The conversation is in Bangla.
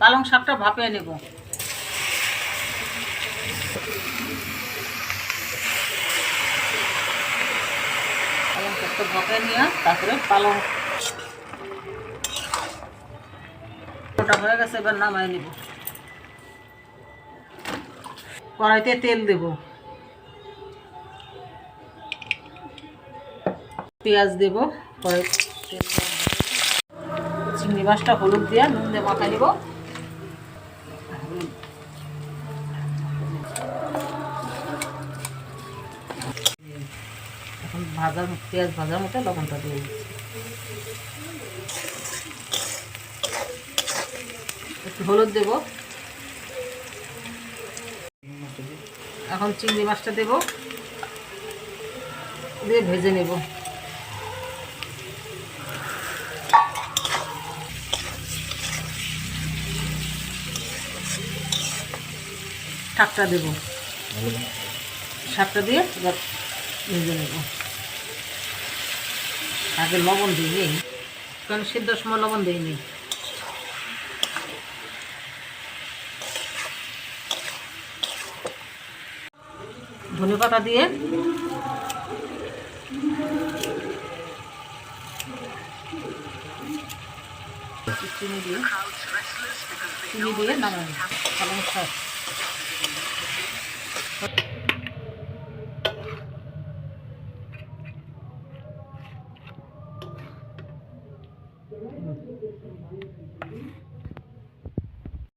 পালং শাকটা ভাপিয়ে নেব। পালং শাকটা ভাপিয়ে নিয়ে তারপরে পালং। ওটা হয়ে গেছে, এবার নামাই নিব। কড়াইতে তেল দেব। পেঁয়াজ দেব কড়াই। চিংড়ি মাছটা হলুদ দিয়ে নুন দিয়ে মাখাই নিব। এখন ভাজার পেঁয়াজ ভাজার মতো লবণটা দিয়ে দিচ্ছি। একটু হলুদ দেব। এখন চিংড়ি মাছটা দেব। দিয়ে ভেজে নেব। শাকটা দেব। শাকটা দিয়ে এবার ভেজে নেব। আগে লবণ দিই কারণ সিদ্ধর সময় লবণ দিইনি ধনে পাতা দিয়ে চিনি দিয়ে চিনি দিয়ে নামাই